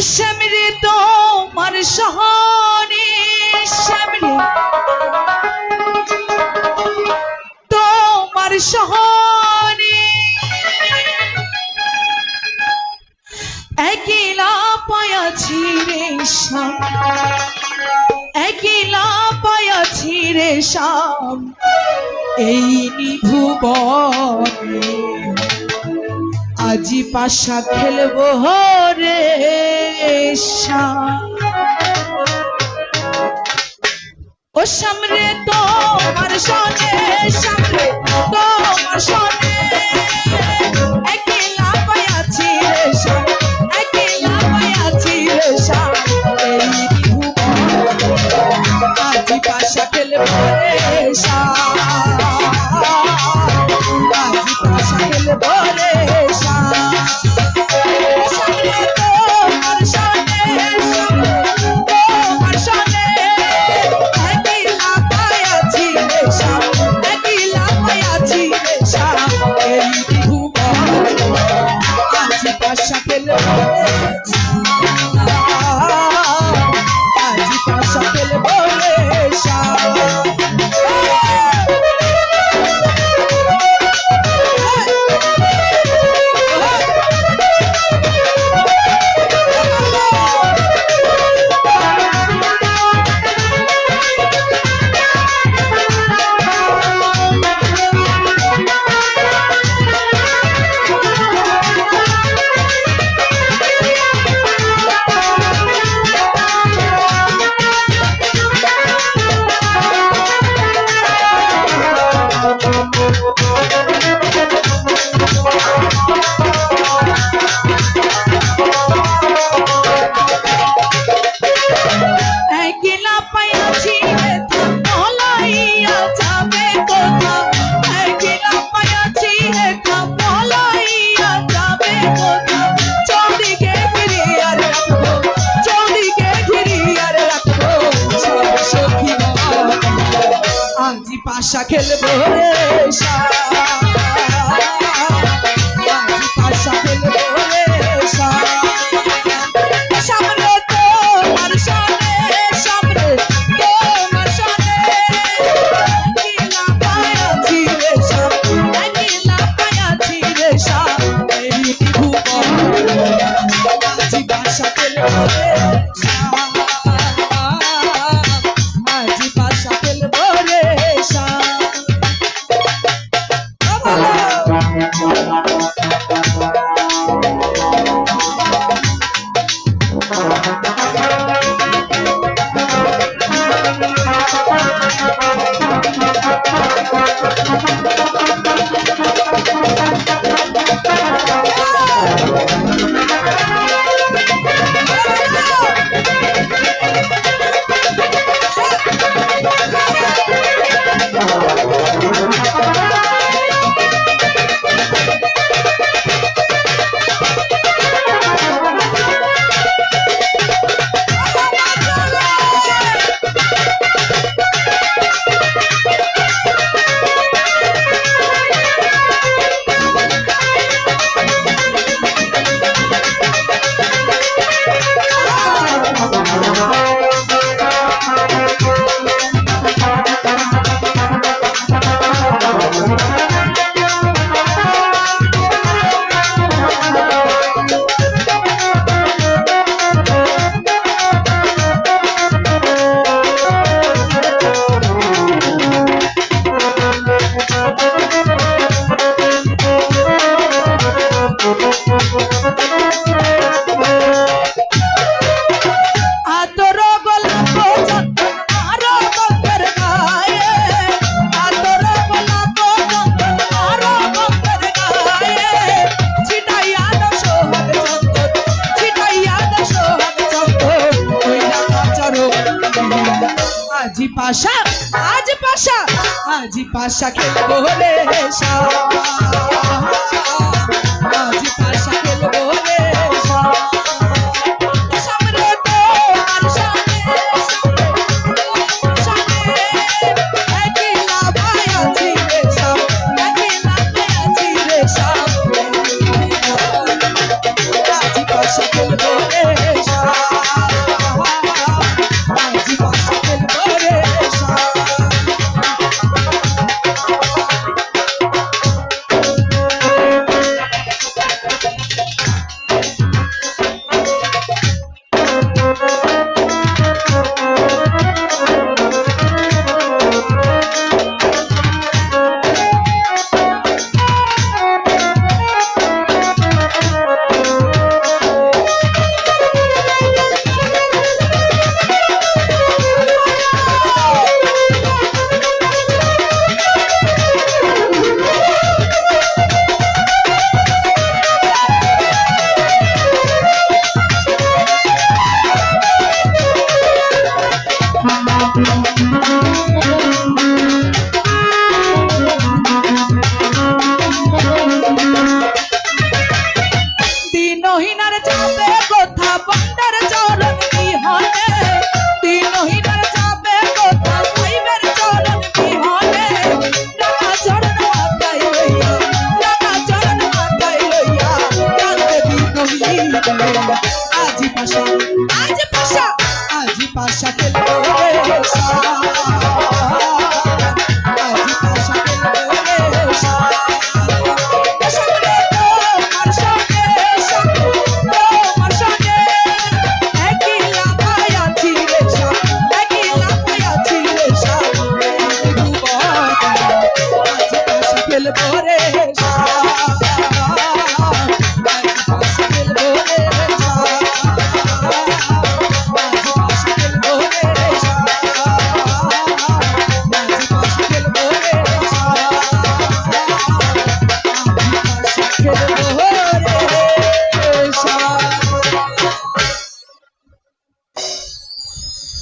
শ্যামরে তোমার সহনে, শ্যামরে। তোমার সহনে। একলা পায়াছি রে শ্যাম। একলা পায়াছি রে শ্যাম। এই নিভুবনে আজি পাশা খেলব রে শ্যাম ও সামরে তোমার সনে সামরে তোমার সনে পাশা খেলব রে পাশা খেলব রে সামনে তোমার সনে সামনে তোমার সনে নীলা পায়াছি রে শাম নীলা পায়াছি রে শাম এই ভুবন। আজি বাসা রে আজি পাশা আজ পাশা আজি পাশা খেলব রে আজি